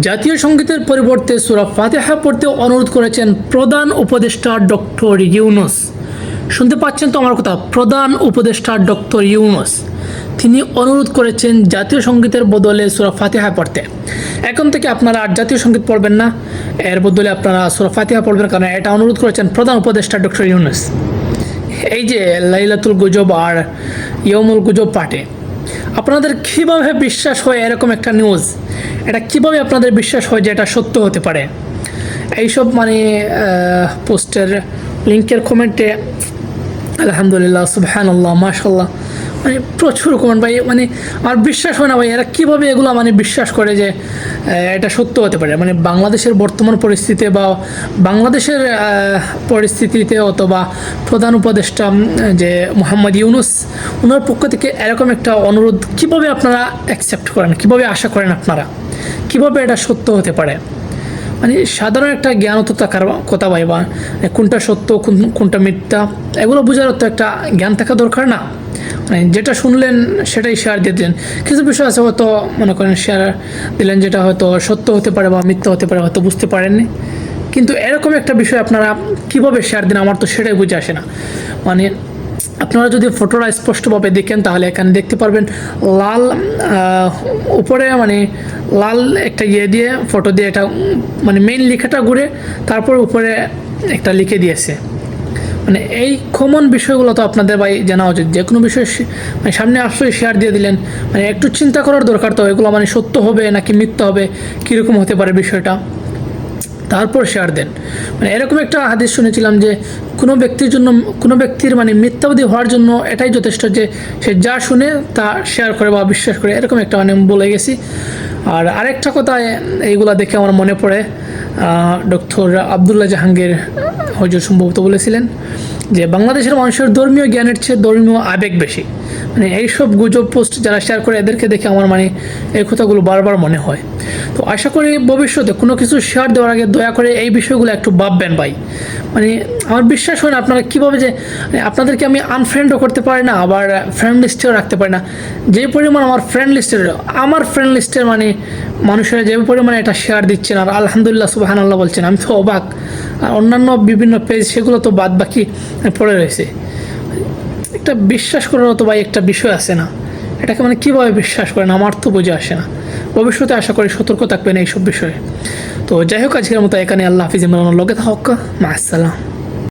জাতীয় সঙ্গীতের পরিবর্তে সুরা ফাতেহা পড়তে অনুরোধ করেছেন প্রধান উপদেষ্টা ডক্টর ইউনুস। শুনতে পাচ্ছেন তো আমার কথা? প্রধান উপদেষ্টা ডক্টর ইউনুস। তিনি অনুরোধ করেছেন জাতীয় সঙ্গীতের বদলে সুরা ফাতেহা পড়তে। এখন থেকে আপনারা আর জাতীয় সংগীত পড়বেন না। এর বদলে আপনারা সুরা ফাতেহা পড়বেন কারণ এটা অনুরোধ করেছেন প্রধান উপদেষ্টা ডক্টর ইউনুস। এই যে লাইলাতুল গুজব আর ইয়মুল গুজব পাঠে আপনাদের কীভাবে বিশ্বাস হয় এরকম একটা নিউজ এটা কীভাবে আপনাদের বিশ্বাস হয় যে এটা সত্য হতে পারে? এইসব মানে পোস্টের লিঙ্কের কমেন্টে আলহামদুলিল্লাহ সুবহান আল্লাহ মাশাল্লাহ মানে প্রচুর কমেন্ট ভাই মানে আর বিশ্বাস হয় না, ভাই, এরা কীভাবে এগুলো মানে বিশ্বাস করে যে এটা সত্য হতে পারে? মানে বাংলাদেশের বর্তমান পরিস্থিতিতে বা বাংলাদেশের পরিস্থিতিতে অথবা প্রধান উপদেষ্টা যে মোহাম্মদ ইউনুস ওনার পক্ষ থেকে এরকম একটা অনুরোধ, কীভাবে আপনারা অ্যাকসেপ্ট করেন? কীভাবে আশা করেন আপনারা? কীভাবে এটা সত্য হতে পারে? মানে সাধারণ একটা জ্ঞানত থাকার কথা ভাই, বা কোনটা সত্য, কোন- কোনটা মিথ্যা, এগুলো বোঝার তো একটা জ্ঞান থাকা দরকার না। মানে যেটা শুনলেন, সেটাই শেয়ার দিয়ে দিলেন। কিছু বিষয় আছে হয়তো মনে করেন শেয়ার দিলেন, যেটা হয়তো সত্য হতে পারে বা মিথ্যা হতে পারে, হয়তো বুঝতে পারেননি। কিন্তু এরকম একটা বিষয় আপনারা কীভাবে শেয়ার দিন আমার তো সেটাই বুঝে আসে না। মানে আপনারা যদি ফটোটা স্পষ্টভাবে দেখেন, তাহলে এখানে দেখতে পারবেন লাল উপরে মানে লাল একটা ইয়ে দিয়ে ফটো দিয়ে এটা মানে মেইন লেখাটা ঘুরে তারপর উপরে একটা লিখে দিয়েছে। মানে এই কমন বিষয়গুলো তো আপনাদের ভাই জানা উচিত। যে কোনো বিষয় মানে সামনে আসলে শেয়ার দিয়ে দিলেন। মানে একটু চিন্তা করার দরকার তো, এগুলো মানে সত্য হবে নাকি মিথ্যা হবে, কীরকম হতে পারে বিষয়টা? তারপর শেয়ার দেন। মানে এরকম একটা হাদিস শুনেছিলাম যে কোনো ব্যক্তির জন্য, কোনো ব্যক্তির মানে মিথ্যাবাদী হওয়ার জন্য এটাই যথেষ্ট যে সে যা শুনে তা শেয়ার করে বা বিশ্বাস করে, এরকম একটা মানে বলে গেছি। আর আরেকটা কথা এইগুলা দেখে আমার মনে পড়ে ডক্টর আবদুল্লাহ জাহাঙ্গীর হজুর সম্ভবত বলেছিলেন যে বাংলাদেশের মানুষের ধর্মীয় জ্ঞানের চেয়ে ধর্মীয় আবেগ বেশি। মানে এইসব গুজব পোস্ট যারা শেয়ার করে, এদেরকে দেখে আমার মানে এই কথাগুলো বারবার মনে হয়। তো আশা করি ভবিষ্যতে কোনো কিছু শেয়ার দেওয়ার আগে দয়া করে এই বিষয়গুলো একটু ভাববেন ভাই। মানে আমার বিশ্বাস হয় না আপনারা কীভাবে যে মানে আপনাদেরকে আমি আনফ্রেন্ডও করতে পারি না, আবার ফ্রেন্ড লিস্টেও রাখতে পারি না। যে পরিমাণ আমার ফ্রেন্ড লিস্টের আমার ফ্রেন্ড লিস্টের মানে মানুষেরা যে পরিমাণে এটা শেয়ার দিচ্ছেন, আর আলহামদুলিল্লাহ সুবাহান আল্লাহ বলছেন, আমি তো অবাক। আর অন্যান্য বিভিন্ন পেজ সেগুলো তো বাদ বাকি পড়ে রয়েছে। একটা বিশ্বাস করার মতো ভাই একটা বিষয় আসে না। এটাকে মানে কীভাবে বিশ্বাস করেন? আমার তো বোঝা আসে না। ভবিষ্যতে আশা করি সতর্ক থাকবেন এইসব বিষয়ে। তো যাই হোক, আজকের মতো এখানে আল্লাহ হাফিজ ইমরান লগে থাকা মা, আসসালাম।